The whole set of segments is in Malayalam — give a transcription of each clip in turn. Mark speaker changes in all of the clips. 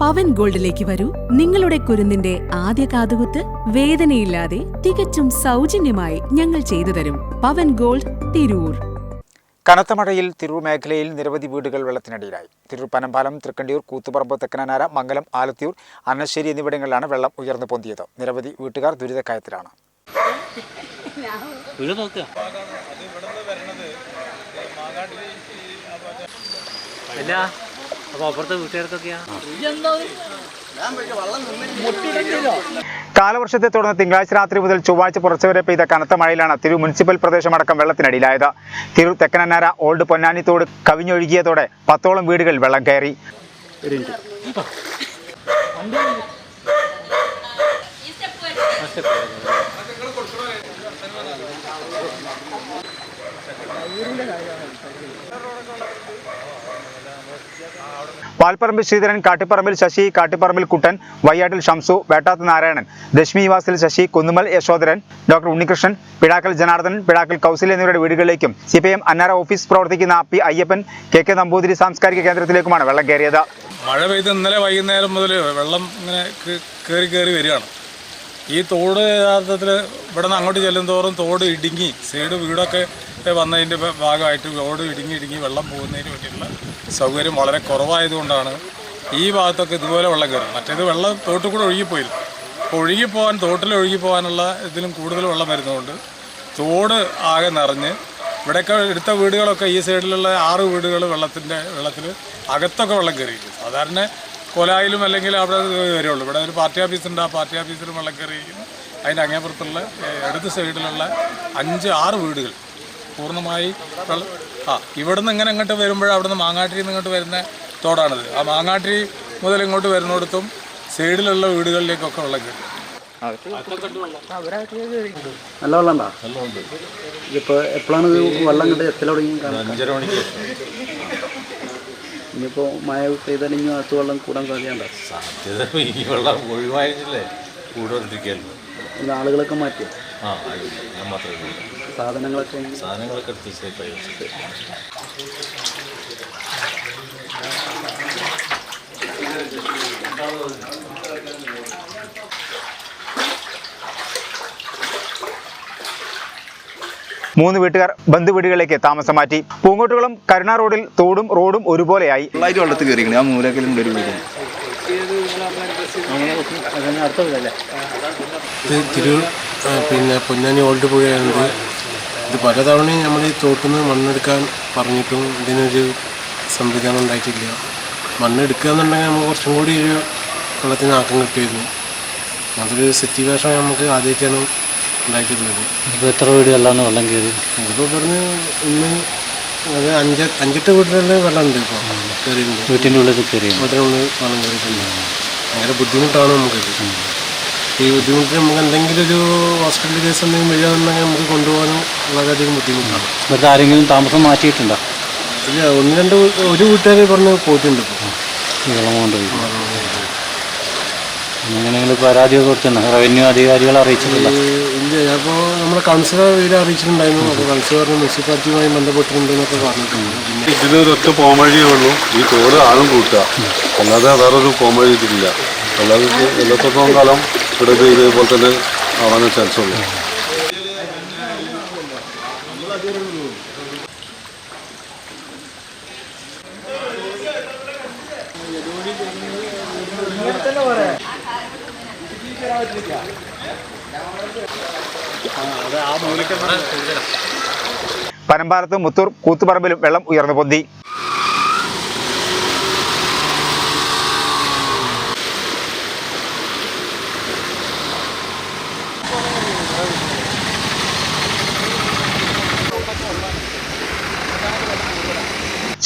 Speaker 1: പവൻ ഗോൾഡിലേക്ക് വരൂ. നിങ്ങളുടെ കുരുന്നിന്റെ ആദ്യ കാതുകുത്ത് വേദനയില്ലാതെ തികച്ചും സൗജന്യമായി ഞങ്ങൾ ചെയ്തു തരും. പവൻ ഗോൾഡ് തിരൂർ.
Speaker 2: കനത്ത മഴയിൽ തിരൂർ മേഖലയിൽ നിരവധി വീടുകൾ വെള്ളത്തിനടിയിലായി. തിരൂർ പനമ്പാലം തൃക്കണ്ടിയൂർ കൂത്തുപറമ്പ് തെക്കനാനാര മംഗലം ആലത്തിയൂർ അന്നശ്ശേരി എന്നിവിടങ്ങളിലാണ് വെള്ളം ഉയർന്നു പൊന്തിയത്. നിരവധി വീട്ടുകാർ ദുരിതക്കയത്തിലാണ്.
Speaker 3: നോക്കുക. അപ്പൊ അപ്പുറത്തെ വീട്ടുകാർക്കൊക്കെയാ?
Speaker 2: കാലവർഷത്തെ തുടർന്ന് തിങ്കളാഴ്ച രാത്രി മുതൽ ചൊവ്വാഴ്ച പുറച്ചുവരെ പെയ്ത കനത്ത മഴയിലാണ് തിരു മുനിസിപ്പൽ പ്രദേശമടക്കം വെള്ളത്തിനടിയിലായത്. തിരു തെക്കനന്നാര ഓൾഡ് പൊന്നാനി തോട് കവിഞ്ഞൊഴുകിയതോടെ പത്തോളം വീടുകൾ വെള്ളം കയറി. പാൽപ്പറമ്പിൽ ശ്രീധരൻ കാട്ടിപ്പറമ്പിൽ ശശി കാട്ടിപ്പറമ്പിൽ കുട്ടൻ വയ്യാട്ടിൽ ഷംസു വേട്ടാത്ത് നാരായണൻ ദശ്മി വാസിൽ ശശി കുന്നുമൽ യശോധരൻ ഡോക്ടർ ഉണ്ണികൃഷ്ണൻ പിടാക്കൽ ജനാർദ്ദനൻ പിടാക്കൽ കൗസിൽ എന്നിവരുടെ വീടുകളിലേക്കും സി പി അന്നാര ഓഫീസ് പ്രവർത്തിക്കുന്ന P Ayyappan K K Namboothiri സാംസ്കാരിക കേന്ദ്രത്തിലേക്കുമാണ് വെള്ളം കയറിയത്.
Speaker 4: മഴ പെയ്ത് ഇന്നലെ വൈകുന്നേരം മുതൽ വെള്ളം ഇങ്ങനെ കയറി കയറി വരികയാണ്. ഈ തോട് യഥാർത്ഥത്തിൽ ഇവിടെ നിന്ന് അങ്ങോട്ട് ചെല്ലുന്തോറും തോട് ഇടുങ്ങി സൈഡ് വീടൊക്കെ വന്നതിന്റെ ഭാഗമായിട്ട് തോട് ഇടുങ്ങി ഇടുങ്ങി വെള്ളം പോകുന്നതിന് വേണ്ടിയിട്ടുള്ള സൗകര്യം വളരെ കുറവായതുകൊണ്ടാണ് ഈ ഭാഗത്തൊക്കെ ഇതുപോലെ വെള്ളം കയറും മറ്റേത് വെള്ളം തോട്ടിൽ കൂടെ ഒഴുകിപ്പോയിരുന്നു അപ്പോൾ ഒഴുകിപ്പോകാൻ തോട്ടിൽ ഒഴുകിപ്പോകാനുള്ള ഇതിലും കൂടുതൽ വെള്ളം വരുന്നതുകൊണ്ട് തോട് ആകെ നിറഞ്ഞ് ഇവിടെയൊക്കെ എടുത്ത വീടുകളൊക്കെ ഈ സൈഡിലുള്ള ആറ് വീടുകൾ വെള്ളത്തിന്റെ വെള്ളത്തിൽ അകത്തൊക്കെ വെള്ളം കയറിയിട്ടുണ്ട്. സാധാരണ കൊലായിലും അല്ലെങ്കിൽ അവിടെ വരുള്ളൂ ഇവിടെ ഒരു പാർട്ടി ഓഫീസുണ്ട്. ആ പാർട്ടി ഓഫീസിൽ വെള്ളം കയറിയിരിക്കുന്നു അതിന്റെ അങ്ങേപ്പുറത്തുള്ള ഇടത് സൈഡിലുള്ള അഞ്ച് ആറ് വീടുകൾ പൂർണമായി ആ ഇവിടുന്ന് ഇങ്ങനെ ഇങ്ങോട്ട് വരുമ്പോൾ അവിടെ നിന്ന് മാങ്ങാട്ടിരി ഇങ്ങോട്ട് വരുന്ന തോടാണിത്. ആ മാങ്ങാട്ടിരി മുതൽ ഇങ്ങോട്ട് വരുന്നിടത്തും സൈഡിലുള്ള വീടുകളിലേക്കൊക്കെ വെള്ളം കയറി
Speaker 5: നല്ല വെള്ളം ഇതിപ്പോ എപ്പോഴാണ് വെള്ളം കണ്ട് എത്ര തുടങ്ങി
Speaker 6: അഞ്ചര മണിക്ക്
Speaker 5: ഇനിയിപ്പോ മഴ പെയ്താൽ ഇനി അകത്ത് വെള്ളം കൂടാൻ സാധ്യതയുണ്ടോ?
Speaker 6: സാധ്യത ഈ വെള്ളം ഒഴിവായിട്ടില്ലേ? കൂടുതലിരിക്കല്ലോ
Speaker 5: ഇത് ആളുകളൊക്കെ മാറ്റിയോ?
Speaker 6: ആ ആയി. ഞാൻ മാത്രമേ ഉള്ളൂ.
Speaker 5: സാധനങ്ങളൊക്കെ
Speaker 6: സാധനങ്ങളൊക്കെ എടുത്ത് സേഫായി വെച്ചിട്ട്
Speaker 2: മൂന്ന് വീട്ടുകാർ ബന്ധുവീടുകളിലേക്ക് താമസം മാറ്റി. പൂങ്കോട്ടുകളും കരുണ റോഡിൽ തോടും റോഡും ഒരുപോലെയായി.
Speaker 7: വെള്ളത്തിൽ ആ മൂലക്കലും
Speaker 8: തിരൂർ പിന്നെ പൊന്നാനി ഓൾഡ് പുഴയുണ്ട് ഇത് പലതവണയും നമ്മൾ ഈ തോട്ടിൽ നിന്ന് മണ്ണെടുക്കാൻ പറഞ്ഞിട്ടും ഇതിനൊരു സംവിധാനം ഉണ്ടായിട്ടില്ല. മണ്ണെടുക്കുക എന്നുണ്ടെങ്കിൽ നമുക്ക് കുറച്ചും കൂടി ഒരു വെള്ളത്തിന് ആക്കം കിട്ടിയിരുന്നു. അതൊരു സിറ്റുവേഷൻ നമുക്ക് ആദ്യമായിട്ടാണ് ഉണ്ടായിട്ടുള്ളത്
Speaker 3: ഇപ്പോൾ എത്ര വീടുകളിലാണ് വെള്ളം കയറി?
Speaker 8: ഇതിപ്പോൾ പറഞ്ഞ് ഇന്ന് അത് അഞ്ച് അഞ്ചെട്ട് വീട്ടിലെല്ലാം വെള്ളമുണ്ട് ഇപ്പോൾ കയറിയിട്ടുണ്ട്.
Speaker 3: വീട്ടിന്റെ ഉള്ളിൽ കയറി
Speaker 8: വീട്ടിനുള്ളിൽ വെള്ളം കയറിയിട്ടുണ്ട് ഭയങ്കര ബുദ്ധിമുട്ടാണ് നമുക്കത് ഈ ബുദ്ധിമുട്ട് നമുക്ക് എന്തെങ്കിലും ഒരു ഹോസ്പിറ്റൽ കേസ് എന്തെങ്കിലും വരികയാണെന്നുണ്ടെങ്കിൽ നമുക്ക് കൊണ്ടുപോകാനും വളരെയധികം ബുദ്ധിമുട്ടാണ്.
Speaker 3: എന്നിട്ട് ആരെങ്കിലും താമസം മാറ്റിയിട്ടുണ്ടോ?
Speaker 8: ഇല്ല ഒന്ന് രണ്ട് ഒരു വീട്ടുകാർ പറഞ്ഞ് പോയിട്ടുണ്ട് ഇപ്പോൾ
Speaker 3: വെള്ളം കൊണ്ടുപോയി. അങ്ങനെ പരാതി പരാതിയൊക്കെ കൊടുത്തിട്ടുണ്ടോ. റവന്യൂ അധികാരികളെ
Speaker 8: അറിയിച്ചിട്ടില്ല. ഇല്ല അപ്പോൾ നമ്മുടെ കൗൺസിലർ ഇവിടെ അറിയിച്ചിട്ടുണ്ടായിരുന്നു. അപ്പോൾ കൺസിലർ പറഞ്ഞ് മുനിസിപ്പാലിറ്റിയുമായി ബന്ധപ്പെട്ടിട്ടുണ്ട് എന്നൊക്കെ പറഞ്ഞിട്ടുണ്ട്. പിന്നെ
Speaker 9: ഇതിനൊരൊറ്റ പോംവഴിയേ ഉള്ളൂ. ഈ തോട് ആഴം കൂട്ടുക. അല്ലാതെ വേറൊരു പോംവഴി ഇതില്ല അല്ലാതെ എല്ലാത്തോളം കാലം ഇവിടെ ഇത് ഇതേപോലെ തന്നെ ആവാനേ ചാൻസ് ഉള്ളൂ.
Speaker 2: പനമ്പാലത്ത് മുത്തൂർ കൂത്തുപറമ്പിലും വെള്ളം ഉയർന്നു പൊന്തി.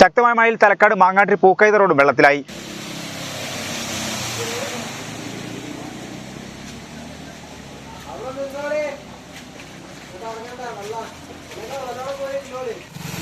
Speaker 2: ശക്തമായ മഴയിൽ തലക്കാട് മാങ്ങാട്ടി പൂക്കൈത റോഡും വെള്ളത്തിലായി. والله لا والله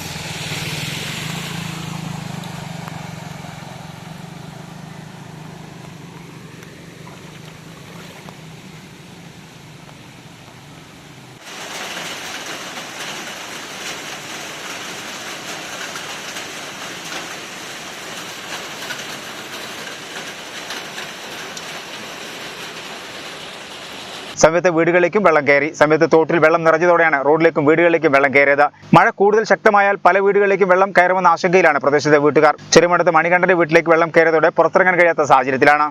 Speaker 2: സമയത്ത് വീടുകളിലേക്കും വെള്ളം കയറി. സമയത്ത് തോട്ടിൽ വെള്ളം നിറഞ്ഞതോടെയാണ് റോഡിലേക്കും വീടുകളിലേക്കും വെള്ളം കയറിയത്. മഴ കൂടുതൽ ശക്തമായാൽ പല വീടുകളിലേക്കും വെള്ളം കയറുമെന്ന ആശങ്കയിലാണ് പ്രദേശത്തെ വീട്ടുകാർ. ചെറുമടത്ത് മണികണ്ഠന്റെ വീട്ടിലേക്ക് വെള്ളം കയറിയതോടെ പുറത്തിറങ്ങാൻ കഴിയാത്ത സാഹചര്യത്തിലാണ്.